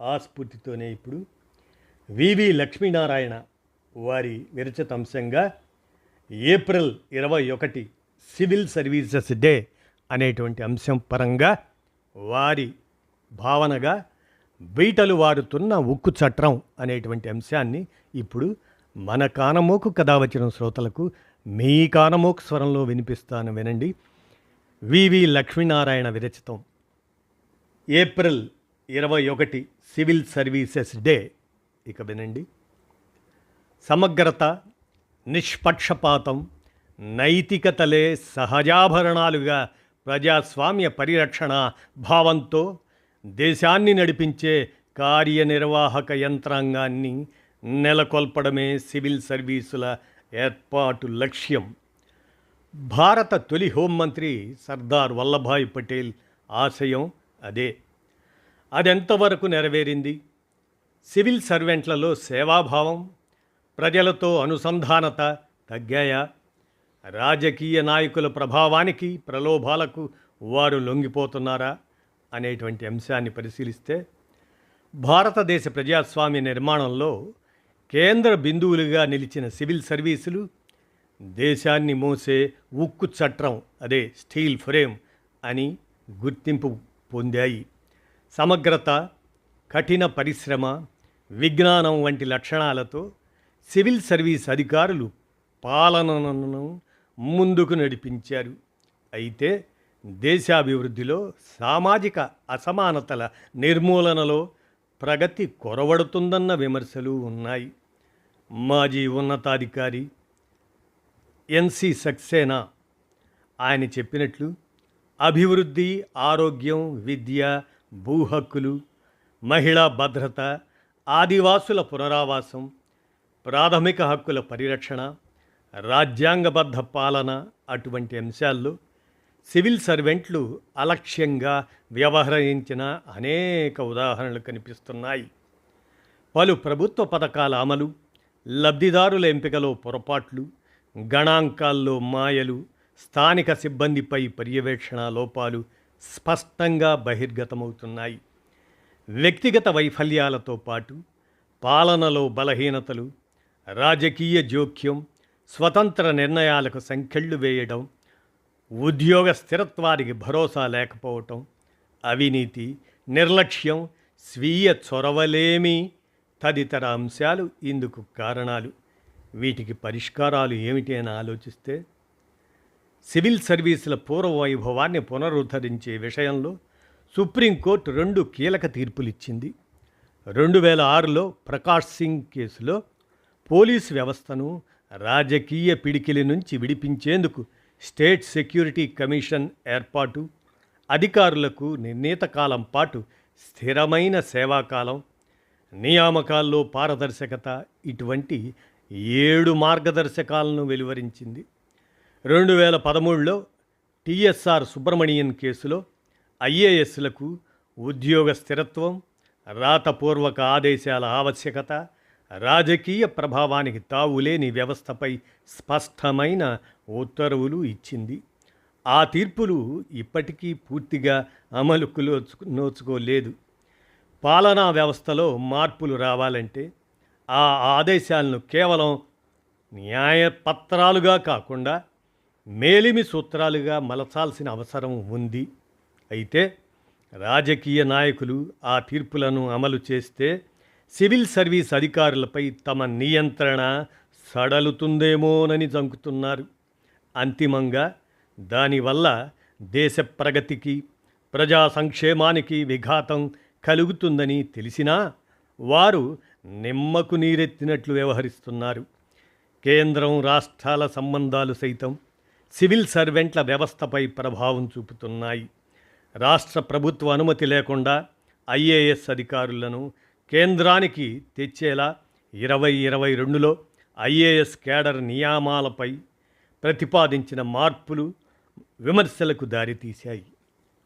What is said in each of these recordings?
ఆ స్ఫూర్తితోనే ఇప్పుడు వివి లక్ష్మీనారాయణ వారి విరచిత అంశంగా ఏప్రిల్ ఇరవై ఒకటి సివిల్ సర్వీసెస్ డే అనేటువంటి అంశం పరంగా వారి భావనగా బీటలు వారుతున్న ఉక్కు చట్రం అనేటువంటి అంశాన్ని ఇప్పుడు మన కానమోకు కథ వచ్చిన శ్రోతలకు మీ కానమోకు స్వరంలో వినిపిస్తాను వినండి. వివి లక్ష్మీనారాయణ విరచితం. ఏప్రిల్ ఇరవై ఒకటి సివిల్ సర్వీసెస్ డే. ఇక వినండి. సమగ్రత నిష్పక్షపాతం నైతికతలే సహజాభరణాలుగా ప్రజాస్వామ్య పరిరక్షణ భావంతో దేశాన్ని నడిపించే కార్యనిర్వాహక యంత్రాంగాన్ని నెలకొల్పడమే సివిల్ సర్వీసుల ఏర్పాటు లక్ష్యం. భారత తొలి హోంమంత్రి సర్దార్ వల్లభాయ్ పటేల్ ఆశయం అదే. అదెంతవరకు నెరవేరింది? సివిల్ సర్వెంట్లలో సేవాభావం ప్రజలతో అనుసంధానత తగ్గాయా? రాజకీయ నాయకుల ప్రభావానికి ప్రలోభాలకు వారు లొంగిపోతున్నారా? అనేటువంటి అంశాన్ని పరిశీలిస్తే భారతదేశ ప్రజాస్వామ్య నిర్మాణంలో కేంద్ర బిందువులుగా నిలిచిన సివిల్ సర్వీసులు దేశాన్ని మోసే ఉక్కు చట్రం అదే స్టీల్ ఫ్రేమ్ అని గుర్తింపు పొందాయి. సమగ్రత కఠిన పరిశ్రమ విజ్ఞానం వంటి లక్షణాలతో సివిల్ సర్వీస్ అధికారులు పాలనను ముందుకు నడిపించారు. అయితే దేశాభివృద్ధిలో సామాజిక అసమానతల నిర్మూలనలో ప్రగతి కొరవడుతుందన్న విమర్శలు ఉన్నాయి. మాజీ ఉన్నతాధికారి ఎన్సి సక్సేనా ఆయన చెప్పినట్లు అభివృద్ధి ఆరోగ్యం విద్య భూ హక్కులు మహిళా భద్రత ఆదివాసుల పునరావాసం ప్రాథమిక హక్కుల పరిరక్షణ రాజ్యాంగబద్ధ పాలన అటువంటి అంశాల్లో సివిల్ సర్వెంట్లు అలక్ష్యంగా వ్యవహరించిన అనేక ఉదాహరణలు కనిపిస్తున్నాయి. పలు ప్రభుత్వ పథకాల అమలు లబ్ధిదారుల ఎంపికలో పొరపాట్లు గణాంకాల్లో మాయలు స్థానిక సిబ్బందిపై పర్యవేక్షణ లోపాలు స్పష్టంగా బహిర్గతమవుతున్నాయి. వ్యక్తిగత వైఫల్యాలతో పాటు పాలనలో బలహీనతలు రాజకీయ జోక్యం స్వతంత్ర నిర్ణయాలకు సంఖ్యళ్ళు వేయడం ఉద్యోగ స్థిరత్వానికి భరోసా లేకపోవటం అవినీతి నిర్లక్ష్యం స్వీయ చొరవలేమి తదితర అంశాలు ఇందుకు కారణాలు. వీటికి పరిష్కారాలు ఏమిటి అని ఆలోచిస్తే సివిల్ సర్వీసుల పూర్వ వైభవాన్ని పునరుద్ధరించే విషయంలో సుప్రీంకోర్టు రెండు కీలక తీర్పులిచ్చింది. రెండు వేల ఆరులో ప్రకాష్ సింగ్ కేసులో పోలీసు వ్యవస్థను రాజకీయ పిడికిలి నుంచి విడిపించేందుకు స్టేట్ సెక్యూరిటీ కమిషన్ ఏర్పాటు అధికారులకు నిర్ణీత కాలం పాటు స్థిరమైన సేవాకాలం నియామకాల్లో పారదర్శకత ఇటువంటి ఏడు మార్గదర్శకాలను వెలువరించింది. రెండు వేల పదమూడులో టిఎస్ఆర్ సుబ్రమణియన్ కేసులో ఐఏఎస్లకు ఉద్యోగ స్థిరత్వం రాతపూర్వక ఆదేశాల ఆవశ్యకత రాజకీయ ప్రభావానికి తావులేని వ్యవస్థపై స్పష్టమైన ఉత్తర్వులు ఇచ్చింది. ఆ తీర్పులు ఇప్పటికీ పూర్తిగా అమలుకు నోచుకోలేదు. పాలనా వ్యవస్థలో మార్పులు రావాలంటే ఆ ఆదేశాలను కేవలం న్యాయపత్రాలుగా కాకుండా మేలిమి సూత్రాలుగా మలచాల్సిన అవసరం ఉంది. అయితే రాజకీయ నాయకులు ఆ తీర్పులను అమలు చేస్తే సివిల్ సర్వీస్ అధికారులపై తమ నియంత్రణ సడలుతుందేమోనని జంకుతున్నారు. అంతిమంగా దానివల్ల దేశ ప్రగతికి ప్రజా సంక్షేమానికి విఘాతం కలుగుతుందని తెలిసినా వారు నిమ్మకు నీరెత్తినట్లు వ్యవహరిస్తున్నారు. కేంద్రం రాష్ట్రాల సంబంధాలు సైతం సివిల్ సర్వెంట్ల వ్యవస్థపై ప్రభావం చూపుతున్నాయి. రాష్ట్ర ప్రభుత్వ అనుమతి లేకుండా ఐఏఎస్ అధికారులను కేంద్రానికి తెచ్చేలా ఇరవై ఇరవై రెండులో ఐఏఎస్ కేడర్ నియామాలపై ప్రతిపాదించిన మార్పులు విమర్శలకు దారితీశాయి.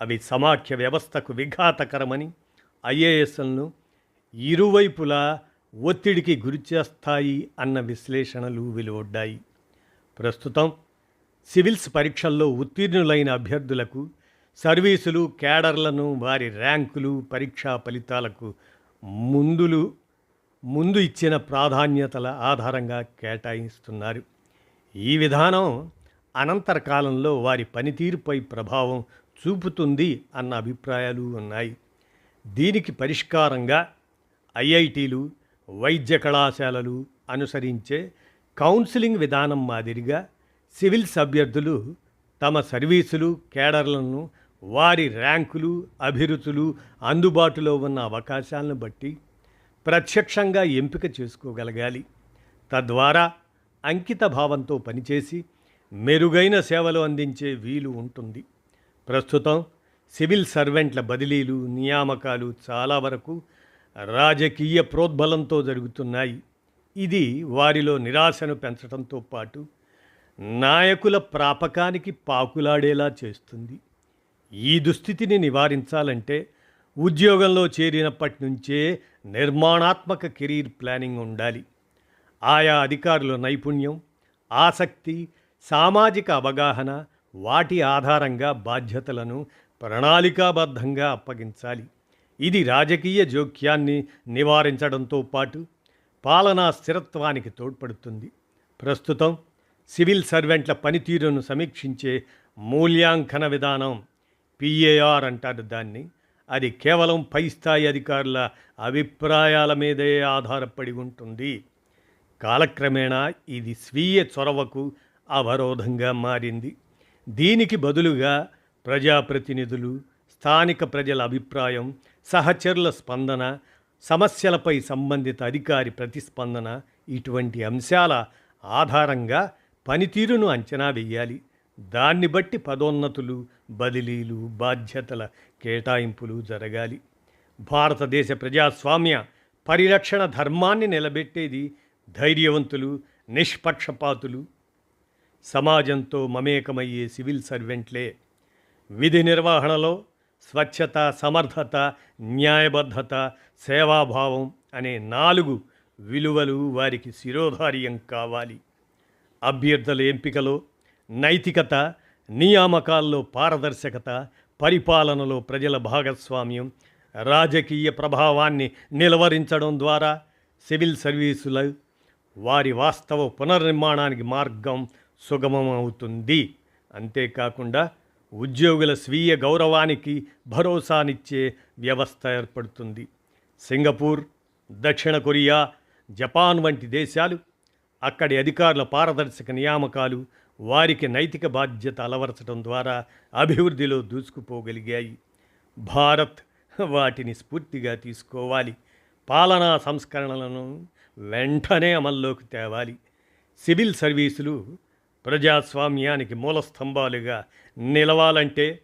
అవి సమాఖ్య వ్యవస్థకు విఘాతకరమని ఐఏఎస్లను ఇరువైపులా ఒత్తిడికి గురిచేస్తాయి అన్న విశ్లేషణలు వెలువడ్డాయి. ప్రస్తుతం సివిల్స్ పరీక్షల్లో ఉత్తీర్ణులైన అభ్యర్థులకు సర్వీసులు క్యాడర్లను వారి ర్యాంకులు పరీక్షా ఫలితాలకు ముందులు ముందు ఇచ్చిన ప్రాధాన్యతల ఆధారంగా కేటాయిస్తున్నారు. ఈ విధానం అనంతర కాలంలో వారి పనితీరుపై ప్రభావం చూపుతుంది అన్న అభిప్రాయాలు ఉన్నాయి. దీనికి పరిష్కారంగా ఐఐటీలు వైద్య కళాశాలలు అనుసరించే కౌన్సిలింగ్ విధానం మాదిరిగా సివిల్స్ అభ్యర్థులు తమ సర్వీసులు కేడర్లను వారి ర్యాంకులు అభిరుచులు అందుబాటులో ఉన్న అవకాశాలను బట్టి ప్రత్యక్షంగా ఎంపిక చేసుకోగలగాలి. తద్వారా అంకిత భావంతో పనిచేసి మెరుగైన సేవలు అందించే వీలు ఉంటుంది. ప్రస్తుతం సివిల్ సర్వెంట్ల బదిలీలు నియామకాలు చాలా వరకు రాజకీయ ప్రోద్బలంతో జరుగుతున్నాయి. ఇది వారిలో నిరాశను పెంచడంతో పాటు నాయకుల ప్రాపకానికి పాకులాడేలా చేస్తుంది. ఈ దుస్థితిని నివారించాలంటే ఉద్యోగంలో చేరినప్పటి నుంచే నిర్మాణాత్మక కెరీర్ ప్లానింగ్ ఉండాలి. ఆయా అధికారుల నైపుణ్యం ఆసక్తి సామాజిక అవగాహన వాటి ఆధారంగా బాధ్యతలను ప్రణాళికాబద్ధంగా అప్పగించాలి. ఇది రాజకీయ జోక్యాన్ని నివారించడంతో పాటు పాలనా స్థిరత్వానికి తోడ్పడుతుంది. ప్రస్తుతం సివిల్ సర్వెంట్ల పనితీరును సమీక్షించే మూల్యాంకన విధానం పిఏఆర్ అంటారు దాన్ని. అది కేవలం పై స్థాయి అధికారుల అభిప్రాయాల మీదే ఆధారపడి ఉంటుంది. కాలక్రమేణా ఇది స్వీయ చొరవకు అవరోధంగా మారింది. దీనికి బదులుగా ప్రజాప్రతినిధులు స్థానిక ప్రజల అభిప్రాయం సహచరుల స్పందన సమస్యలపై సంబంధిత అధికారి ప్రతిస్పందన ఇటువంటి అంశాల ఆధారంగా పనితీరును అంచనా వేయాలి. దాన్ని బట్టి పదోన్నతులు బదిలీలు బాధ్యతల కేటాయింపులు జరగాలి. భారతదేశ ప్రజాస్వామ్య పరిరక్షణ ధర్మాన్ని నిలబెట్టేది ధైర్యవంతులు నిష్పక్షపాతులు. సమాజంతో మమేకమయ్యే సివిల్ సర్వెంట్లే. విధి నిర్వహణలో స్వచ్ఛత సమర్థత న్యాయబద్ధత సేవాభావం అనే నాలుగు విలువలు వారికి శిరోధార్యం కావాలి. అభ్యర్థుల ఎంపికలో నైతికత నియామకాల్లో పారదర్శకత పరిపాలనలో ప్రజల భాగస్వామ్యం రాజకీయ ప్రభావాన్ని నిలవరించడం ద్వారా సివిల్ సర్వీసుల వారి వాస్తవ పునర్నిర్మాణానికి మార్గం సుగమమవుతుంది. అంతేకాకుండా ఉద్యోగుల స్వీయ గౌరవానికి భరోసానిచ్చే వ్యవస్థ ఏర్పడుతుంది. సింగపూర్ దక్షిణ కొరియా జపాన్ వంటి దేశాలు అక్కడి అధికారుల పారదర్శక నియామకాలు వారికి నైతిక బాధ్యత అలవరచడం ద్వారా అభివృద్ధిలో దూసుకుపోగలిగాయి. భారత్ వాటిని స్ఫూర్తిగా తీసుకోవాలి. పాలనా సంస్కరణలను వెంటనే అమల్లోకి తేవాలి. సివిల్ సర్వీసులు ప్రజాస్వామ్యానికి మూలస్తంభాలుగా నిలవాలంటే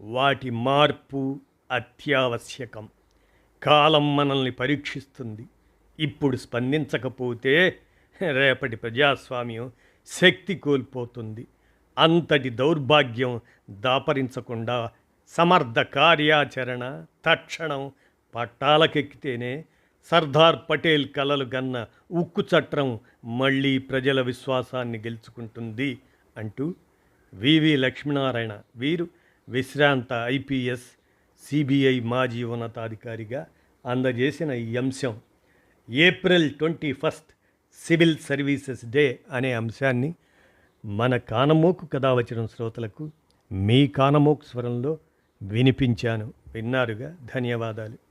వాటి మార్పు అత్యావశ్యకం. కాలం మనల్ని పరీక్షిస్తుంది. ఇప్పుడు స్పందించకపోతే రేపటి ప్రజాస్వామ్యం శక్తి కోల్పోతుంది. అంతటి దౌర్భాగ్యం దాపరించకుండా సమర్థ కార్యాచరణ తక్షణం పట్టాలకెక్కితేనే సర్దార్ పటేల్ కలలు గన్న ఉక్కు చట్టం మళ్ళీ ప్రజల విశ్వాసాన్ని గెలుచుకుంటుంది అంటూ వివి లక్ష్మీనారాయణ వీరు విశ్రాంత ఐపీఎస్ సిబిఐ మాజీ ఉన్నతాధికారిగా అందజేసిన ఈ అంశం. April twenty first civil services day అనే అంశాన్ని మన కానమోకు కథ వచ్చిన శ్రోతలకు మీ కానమోకు స్వరంలో వినిపించాను. విన్నారుగా? ధన్యవాదాలు.